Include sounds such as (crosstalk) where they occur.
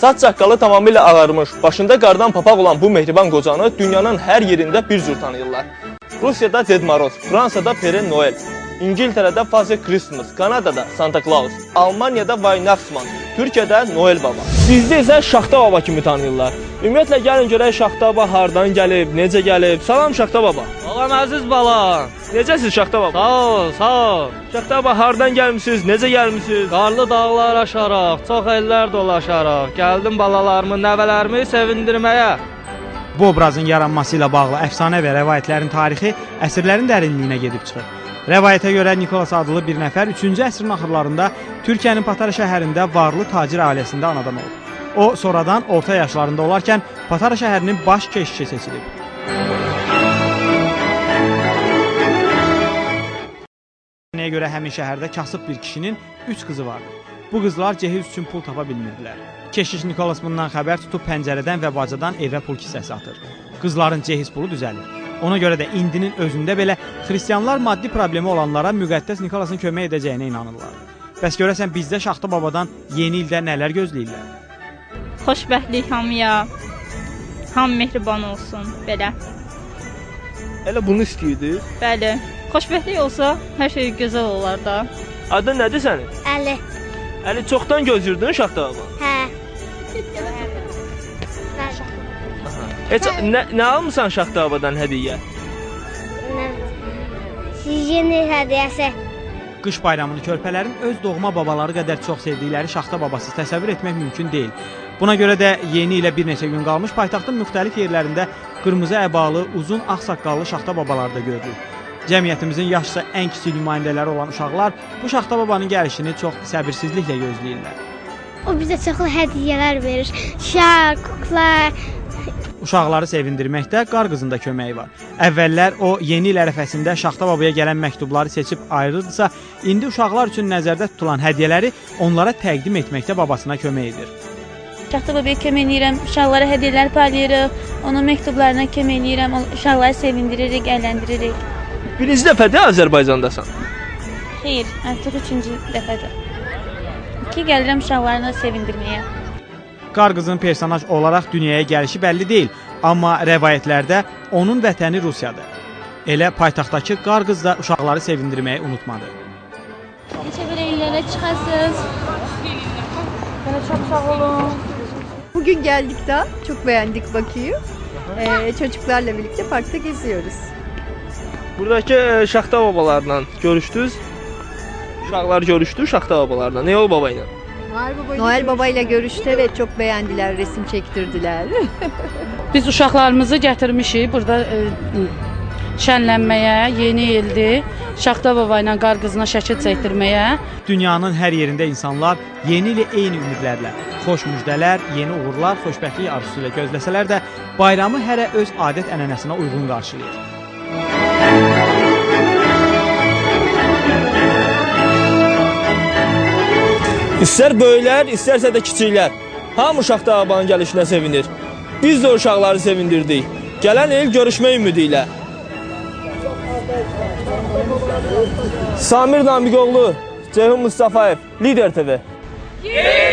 Saç saqqalı tamamilə ağarmış, başında qardan papaq olan bu mehriban qocanı dünyanın hər yerində bir cür tanıyırlar. Rusiyada Ded Moroz, Fransada Pere Noel, İngiltərədə Father Christmas, Kanadada Santa Claus, Almaniyada Weihnachtsmann, Türkiyədə Noel Baba. Bizdə isə Şaxta Baba kimi tanıyırlar. Ümumiyyətlə gəlin görək Şaxta Baba hardan gəlib, necə gəlib. Salam Şaxta Baba. Salam əziz balam. Necəsiz Şaxta Baba? Sağ ol, sağ ol. Şaxta Baba hardan gəlmisiniz, necə gəlmisiniz? Qarlı dağlar aşaraq, çox ellər dolaşaraq, gəldim balalarımı, nəvələrimi sevindirməyə. Bu obrazın yaranması ilə bağlı əfsanə və rəvayətlərin tarixi əsrlərin dərinliyinə gedib çıxır. Rəvayətə görə Nikolas adlı bir nəfər 3-cü əsrin axırlarında Türkiyənin Patara şəhərində varlı tacir ailəsində anadan olub. O sonradan orta yaşlarında olarkən Patara şəhərinin baş keşişi seçilib. Nəyə görə həmin şəhərdə kasıb bir kişinin 3 qızı vardı. Bu qızlar cehiz üçün pul tapa bilmirdilər. Keşiş Nikolas bundan xəbər tutub pəncərədən və bacadan evə pul kisəsi atır. Qızların cehiz pulu düzəlir. Ona görə də indinin özündə belə xristianlar maddi problemi olanlara müqəddəs Nikolasın kömək edəcəyinə inanırlar. Bəs görəsən bizdə Şaxta babadan yeni ildə nələr gözləyirlər? xoşbəxtlik hamıya. Hamı mehriban olsun belə. Elə bunu istəyirdiniz? Bəli. Xoşbəxtlik olsa hər şey gözəl olar da. Adın nədir sənin? Əli. Əli çoxdan gözləyirdin Şaxta Baba. Hə. Heç nə, nə almısan Şaxta Babadan hədiyyə? Yeni hədiyyəsi. Qış bayramını körpələrin öz doğma babaları qədər çox sevdikləri Şaxta babasız təsəvvür etmək mümkün deyil. Buna görə də yeni ilə bir neçə gün qalmış paytaxtın müxtəlif yerlərində qırmızı əbalı, uzun ağ saqqallı Şaxta babalar da görülür. Cəmiyyətimizin yaşca ən kiçik nümayəndələri olan uşaqlar bu Şaxta babanın gəlişini çox səbirsizliklə gözləyirlər. O bizə çoxlu hədiyyələr verir. Şar, kukla. Uşaqları sevindirməkdə qar qızın da köməyi var. Əvvəllər o yeni il ərəfəsində Şaxta babaya gələn məktubları seçib ayırırdısa, indi uşaqlar üçün nəzərdə tutulan hədiyyələri onlara təqdim etməkdə babasına kömək edir. Şaxta babaya kömək edirəm, uşaqlara hədiyyələr paylayırıq, onun məktublarına kömək edirəm, o- uşaqları sevindiririk, əyləndiririk. Birinci dəfədir Azərbaycandasan. Xeyr, artıq üçüncü dəfədir. Ki gəlirəm uşaqlarını sevindirməyə. Qar qızın personaj olaraq dünyaya gəlişi bəlli deyil, amma rəvayətlərdə onun vətəni Rusiyadır. Elə paytaxtdakı qar qız da uşaqları sevindirməyi unutmadı. Neçə bir illərə çıxasınız. Mənə çox sağ olun. Bugün geldik de çok beğendik Bakü'yü. Ee, çocuklarla birlikte parkta geziyoruz. Buradakı e, Şaxta babalarla görüşdünüz? Uşaqlar görüşdü Şaxta babalarla. Nə o baba ilə? Noel Baba ile görüştü ve çok beğendiler, resim çektirdiler. (laughs) Biz uşaqlarımızı gətirmişik burada e, şənlənməyə, yeni ildir. Şaxta baba ilə qar qızına şəkil çəkdirməyə. Dünyanın hər yerində insanlar yeni ili eyni ümidlərlə, xoş müjdələr, yeni uğurlar, xoşbəxtlik arzusu ilə gözləsələr də, bayramı hərə öz adət-ənənəsinə uyğun qarşılayır. İstər böyüklər, istərsə də kiçiklər. Hamı Şaxta babanın gəlişinə sevinir. Biz də uşaqları sevindirdik. Gələn il görüşmək ümidi ilə. Samir Namiqoğlu, Ceyhun Mustafayev, Lider TV. Yeni